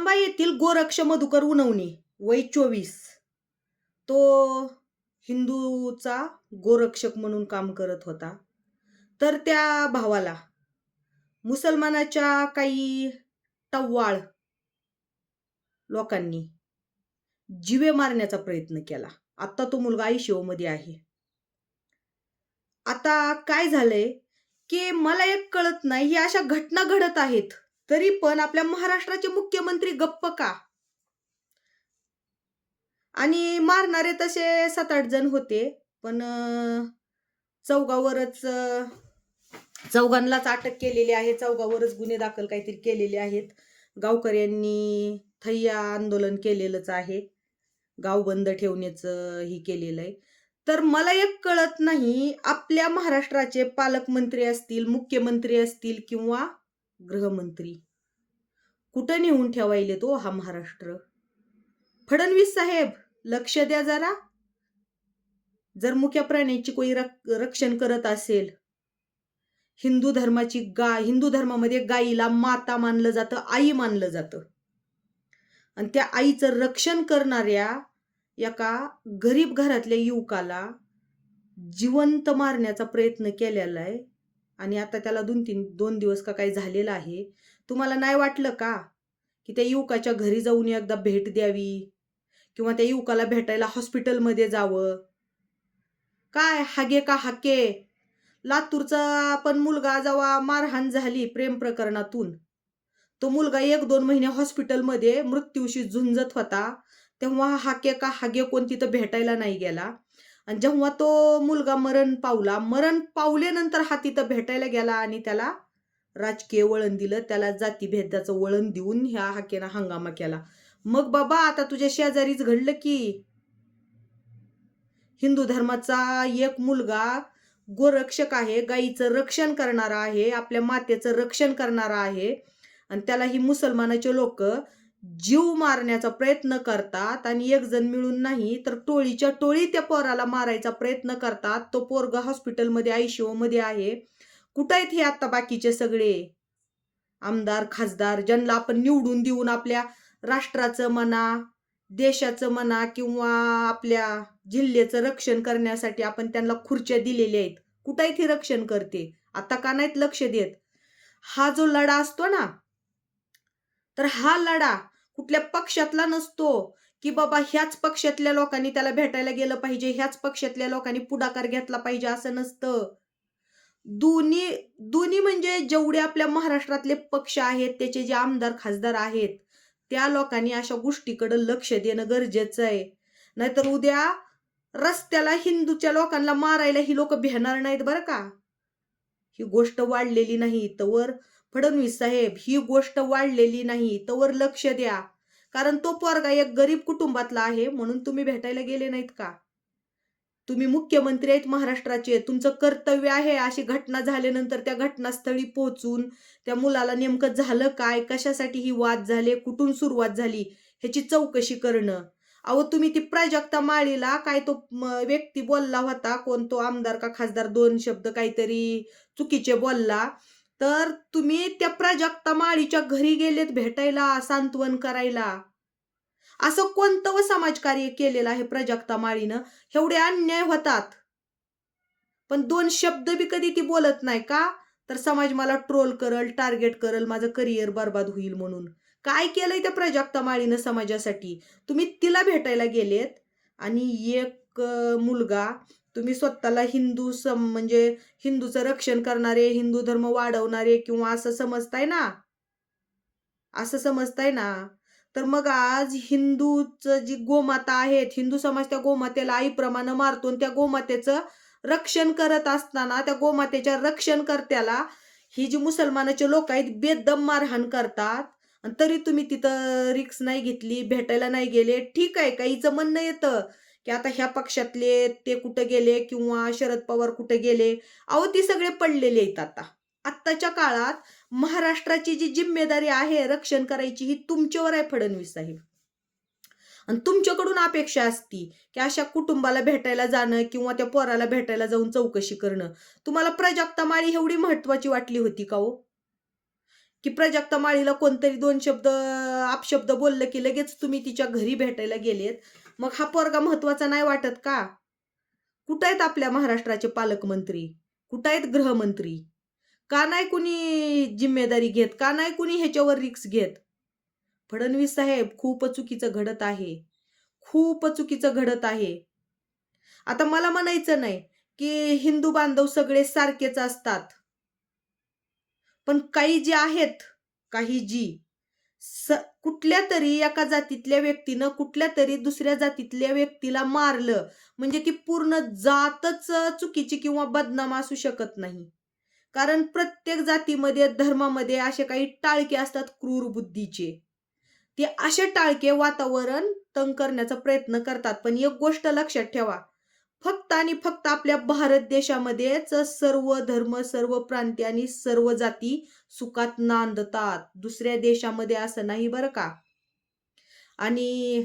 खांबा येथील गोरक्ष मधुकर उनवणे वय चोवीस. तो हिंदूचा गोरक्षक म्हणून काम करत होता. तर त्या भावाला मुसलमानाच्या काही टव्वाळ लोकांनी जिवे मारण्याचा प्रयत्न केला. आता तो मुलगा आयशीओ आहे. आता काय झालंय की मला एक कळत नाही ही अशा घटना घडत आहेत. तरी पण आपल्या महाराष्ट्राचे मुख्यमंत्री गप्प का? आणि मारणारे तसे सात आठ जण होते पण चौगावरच चौघावरच चौघांनाच अटक केलेली आहे. चौघावरच गुन्हे दाखल काहीतरी केलेले आहेत. गावकऱ्यांनी थय्या आंदोलन केलेलंच आहे. गाव बंद ठेवण्याचं ही केलेलं आहे. तर मला एक कळत नाही आपल्या महाराष्ट्राचे पालकमंत्री असतील मुख्यमंत्री असतील किंवा गृहमंत्री. कुठं नेऊन ठेवायले तो हा महाराष्ट्र? फडणवीस साहेब लक्ष द्या जरा. जर मुख्या प्राण्याची कोणी रक- रक्षण करत असेल. हिंदू धर्माची गाय हिंदू धर्मामध्ये गायीला माता मानलं जातं आई मानलं जातं. आणि त्या आईचं रक्षण करणाऱ्या एका गरीब घरातल्या युवकाला जिवंत मारण्याचा प्रयत्न केलेला आहे. आणि आता त्याला दोन तीन दोन दिवस का काही झालेलं आहे. तुम्हाला नाही वाटलं का की त्या युवकाच्या घरी जाऊन एकदा भेट द्यावी? किंवा त्या युवकाला भेटायला हॉस्पिटलमध्ये जावं? काय हागे का हाके? लातूरचा पण मुलगा जेव्हा मारहाण झाली प्रेम प्रकरणातून. तो मुलगा एक दोन महिने हॉस्पिटलमध्ये मृत्यूशी झुंजत होता. तेव्हा हाके का हागे कोण तिथं भेटायला नाही गेला. आणि जेव्हा तो मुलगा मरण पावला मरण पावल्यानंतर हा तिथं भेटायला गेला आणि त्याला राजकीय वळण दिलं. त्याला जातीभेदाचं वळण देऊन ह्या हाकेनं हंगामा केला. मग बाबा आता तुझ्या शेजारीच घडलं की? हिंदू धर्माचा एक मुलगा गोरक्षक आहे गाईचं रक्षण करणारा आहे आपल्या मातेचं रक्षण करणारा आहे. आणि त्याला ही मुसलमानाचे लोक जीव मारण्याचा प्रयत्न करतात आणि एक जण मिळून नाही तर टोळीच्या टोळी त्या पोराला मारायचा प्रयत्न करतात. तो पोरग हॉस्पिटलमध्ये आयसीओ मध्ये आहे. कुठं आहेत हे आता बाकीचे सगळे? आमदार खासदार ज्यांना आपण निवडून देऊन आपल्या राष्ट्राचं म्हणा देशाचं म्हणा किंवा आपल्या जिल्ह्याचं रक्षण करण्यासाठी आपण त्यांना खुर्च्या दिलेल्या आहेत. कुठं आहेत हे रक्षण करते? आता का नाहीत लक्ष देत? हा जो लढा असतो ना तर हा लढा कुठल्या पक्षातला नसतो की बाबा ह्याच पक्षातल्या लोकांनी त्याला भेटायला गेलं पाहिजे ह्याच पक्षातल्या लोकांनी पुढाकार घेतला पाहिजे असं नसतं. दोन्ही दोन्ही म्हणजे जेवढे आपल्या महाराष्ट्रातले पक्ष आहेत त्याचे जे आमदार खासदार आहेत त्या लोकांनी अशा गोष्टीकडे लक्ष देणं गरजेचं आहे. नाहीतर उद्या रस्त्याला हिंदूच्या लोकांना मारायला ही लोक भेणार नाहीत बरं का? ही गोष्ट वाढलेली नाही. तर फडणवीस साहेब ही गोष्ट वाढलेली नाही तवर लक्ष द्या. कारण तो पोरगा एक गरीब कुटुंबातला आहे म्हणून तुम्ही भेटायला गेले नाहीत का? तुम्ही मुख्यमंत्री आहेत महाराष्ट्राचे तुमचं कर्तव्य आहे अशी घटना झाल्यानंतर त्या घटनास्थळी पोहोचून त्या मुलाला नेमकं झालं काय कशासाठी ही वाद झाले कुठून सुरुवात झाली ह्याची चौकशी करणं. अहो तुम्ही ती प्राजक्ता माळीला काय तो व्यक्ती बोलला होता कोण तो आमदार का खासदार दोन शब्द काहीतरी चुकीचे बोलला. तर तुम्ही त्या प्राजक्ता माळीच्या घरी गेलेत भेटायला सांत्वन करायला. असं कोणतं व समाजकार्य केलेलं आहे प्राजक्ता माळीनं? एवढे अन्याय होतात. पण दोन शब्द बी कधी ती बोलत नाही का? तर समाज मला ट्रोल करल टार्गेट करल माझं करिअर बर्बाद होईल म्हणून. काय केलंय त्या प्राजक्ता माळीनं समाजासाठी? तुम्ही तिला भेटायला गेलेत आणि एक मुलगा तुम्ही स्वतःला हिंदू सम म्हणजे हिंदूचं रक्षण करणारे हिंदू धर्म वाढवणारे किंवा असं समजताय ना? असं समजताय ना? तर मग आज हिंदूचं जी गोमाता आहेत हिंदू समाज त्या गोमातेला आईप्रमाणे मारतो त्या गोमातेचं रक्षण करत असताना त्या गोमातेच्या रक्षणकर्त्याला ही जी मुसलमानाचे लोक आहेत बेदम मारहाण करतात. आणि तरी तुम्ही तिथं रिक्स नाही घेतली भेटायला नाही गेले. ठीक आहे काहीचं म्हणणं येतं. की आता ह्या पक्षातले ते कुठं गेले किंवा शरद पवार कुठं गेले अहो ती सगळे पडलेले आहेत आता. आत्ताच्या काळात महाराष्ट्राची जी जिम्मेदारी आहे रक्षण करायची ही तुमच्यावर आहे फडणवीस साहेब. आणि तुमच्याकडून अपेक्षा असती की अशा कुटुंबाला भेटायला जाणं किंवा त्या पोराला भेटायला जाऊन चौकशी करणं. तुम्हाला प्राजक्ता माळी एवढी महत्वाची वाटली होती का हो? की प्राजक्ता माळीला कोणतरी दोन शब्द अपशब्द बोललं की लगेच तुम्ही तिच्या घरी भेटायला गेलेत. मग हा पोरगा महत्त्वाचा नाही वाटत का? कुठं आहेत आपल्या महाराष्ट्राचे पालकमंत्री? कुठं आहेत गृहमंत्री? का नाही कुणी जिम्मेदारी घेत? का नाही कुणी ह्याच्यावर रिक्स घेत? फडणवीस साहेब खूप चुकीचं घडत आहे. खूप चुकीचं घडत आहे. आता मला म्हणायचं नाही की हिंदू बांधव सगळे सारखेच असतात. पण काही जे आहेत काही जी स कुठल्या तरी एका जातीतल्या व्यक्तीनं कुठल्या तरी दुसऱ्या जातीतल्या व्यक्तीला मारलं म्हणजे ती पूर्ण जातच चुकीची किंवा बदनाम असू शकत नाही. कारण प्रत्येक जातीमध्ये धर्मामध्ये असे काही टाळके असतात क्रूर बुद्धीचे. ते असे टाळके वातावरण तंग करण्याचा प्रयत्न करतात. पण एक गोष्ट लक्षात ठेवा फक्त आणि फक्त आपल्या भारत देशामध्येच सर्व धर्म सर्व प्रांती आणि सर्व जाती सुखात नांदतात. दुसऱ्या देशामध्ये असं नाही बरं का? आणि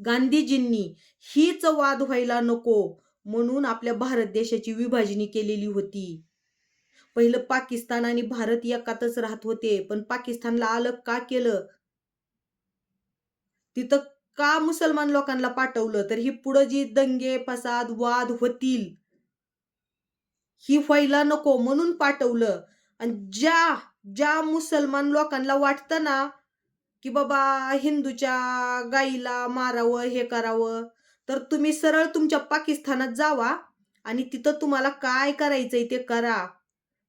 गांधीजींनी हीच वाद व्हायला नको म्हणून आपल्या भारत देशाची विभाजणी केलेली होती. पहिलं पाकिस्तान आणि भारत एकातच राहत होते पण पाकिस्तानला अलग का केलं? तिथं का मुसलमान लोकांना पाठवलं? तर ही पुढं जी दंगे फसाद वाद होतील ही व्हायला नको म्हणून पाठवलं. आणि ज्या ज्या मुसलमान लोकांना वाटतं ना की बाबा हिंदूच्या गाईला मारावं हे करावं तर तुम्ही सरळ तुमच्या पाकिस्तानात जावा आणि तिथं तुम्हाला काय करायचंय ते करा.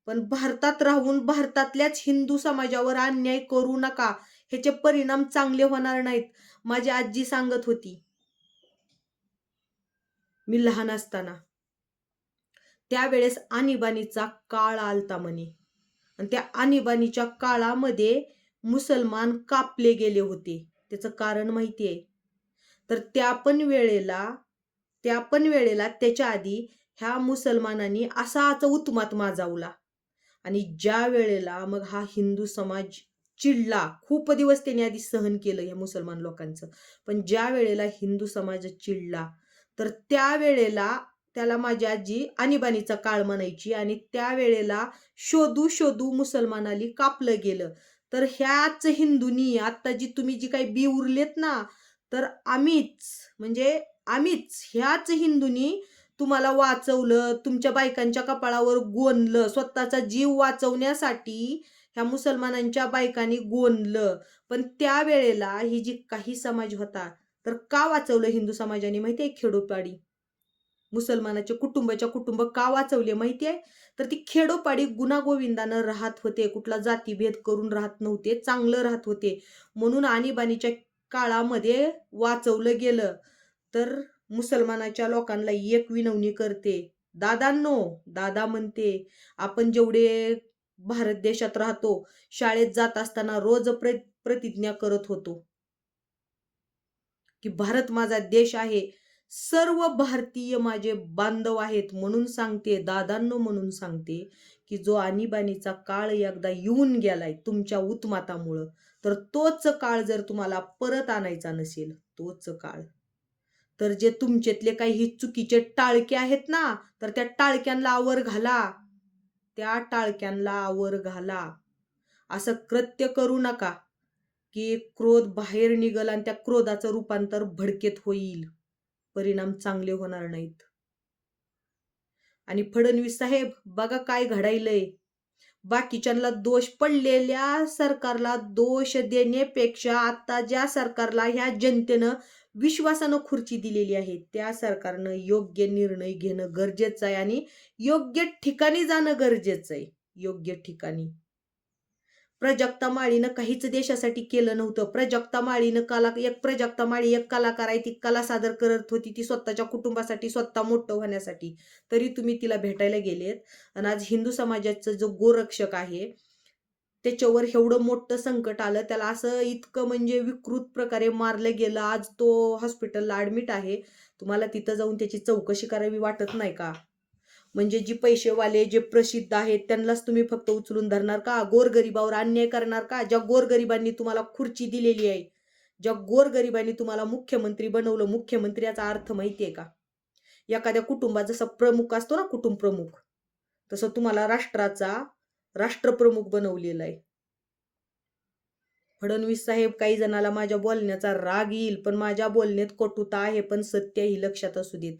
पण भारतात राहून भारतातल्याच हिंदू समाजावर अन्याय करू नका. ह्याचे परिणाम चांगले होणार नाहीत माझी आजी सांगत होती. मी लहान असताना. त्यावेळेस आणीबाणीचा काळ आलता म्हणे. आणि त्या आणीबाणीच्या काळामध्ये मुसलमान कापले गेले होते. त्याचं कारण माहिती आहे. तर त्या पण वेळेला त्या पण वेळेला त्याच्या आधी ह्या मुसलमानांनी असाच उत्मात माजावला आणि ज्या वेळेला मग हा हिंदू समाज चिडला. खूप दिवस त्यांनी आधी सहन केलं या मुसलमान लोकांचं. पण ज्या वेळेला हिंदू समाज चिडला तर त्या वेळेला त्याला माझी आजी आणीबाणीचा काळ म्हणायची आणि त्यावेळेला शोधू शोधू मुसलमानाली कापलं गेलं. तर ह्याच हिंदूंनी आता जी तुम्ही जी काही बी उरलेत ना तर आम्हीच म्हणजे आम्हीच ह्याच हिंदूंनी तुम्हाला वाचवलं तुमच्या बायकांच्या कपाळावर गोंदलं स्वतःचा जीव वाचवण्यासाठी ह्या मुसलमानांच्या बायकांनी गोंदलं. पण त्या वेळेला ही जी काही समाज होता तर का वाचवलं हिंदू समाजाने माहिती आहे खेडोपाडी? मुसलमानाचे कुटुंबाच्या कुटुंब का वाचवले माहिती आहे? तर ती खेडोपाडी गुणागोविंदानं राहत होते कुठला जातीभेद करून राहत नव्हते चांगलं राहत होते. म्हणून आणीबाणीच्या काळामध्ये वाचवलं गेलं. तर मुसलमानाच्या लोकांना एक विनवणी करते दादांनो दादा म्हणते आपण जेवढे भारत देशात राहतो. शाळेत जात असताना रोज प्र प्रतिज्ञा करत होतो. की भारत माझा देश आहे. सर्व भारतीय माझे बांधव आहेत म्हणून सांगते दादांनो म्हणून सांगते की जो आणीबाणीचा काळ एकदा येऊन गेलाय तुमच्या उत्मातामुळं तर तोच काळ जर तुम्हाला परत आणायचा नसेल तोच काळ. तर जे तुमच्यातले काही चुकीचे टाळके आहेत ना तर त्या टाळक्यांना आवर घाला. त्या टाळक्यांना आवर घाला. असं कृत्य करू नका की क्रोध बाहेर निघल आणि त्या क्रोधाचं रूपांतर भडकेत होईल. परिणाम चांगले होणार नाहीत. आणि फडणवीस साहेब बघा काय घडायलंय. बाकीच्यांना दोष पडलेल्या सरकारला दोष देण्यापेक्षा आता ज्या सरकारला ह्या जनतेनं विश्वासानं खुर्ची दिलेली आहे. त्या सरकारनं योग्य निर्णय घेणं गरजेचं आहे आणि योग्य ठिकाणी जाणं गरजेचं आहे. योग्य ठिकाणी. प्रजक्ता माळीनं काहीच देशासाठी केलं नव्हतं. प्रजक्ता माळीनं कला एक प्रजक्ता माळी एक कलाकार आहे ती कला सादर करत होती ती स्वतःच्या कुटुंबासाठी स्वतः मोठं होण्यासाठी. तरी तुम्ही तिला भेटायला गेलेत. आणि आज हिंदू समाजाचं जो गोरक्षक आहे त्याच्यावर एवढं मोठं संकट आलं त्याला असं इतकं म्हणजे विकृत प्रकारे मारलं गेलं. आज तो हॉस्पिटलला ॲडमिट आहे. तुम्हाला तिथं जाऊन त्याची चौकशी करावी वाटत नाही का? म्हणजे जी पैसेवाले जे प्रसिद्ध आहेत त्यांनाच तुम्ही फक्त उचलून धरणार का? गोरगरिबावर अन्याय करणार का? ज्या गोरगरिबांनी तुम्हाला खुर्ची दिलेली आहे ज्या गोरगरिबांनी तुम्हाला मुख्यमंत्री बनवलं मुख्यमंत्री याचा अर्थ माहिती आहे का? एखाद्या कुटुंबात जसा प्रमुख असतो ना कुटुंब प्रमुख तसं तुम्हाला राष्ट्राचा राष्ट्रप्रमुख बनवलेला आहे. फडणवीस साहेब काही जणाला माझ्या बोलण्याचा राग येईल पण माझ्या बोलण्यात कटुता आहे पण सत्य ही लक्षात असू देत.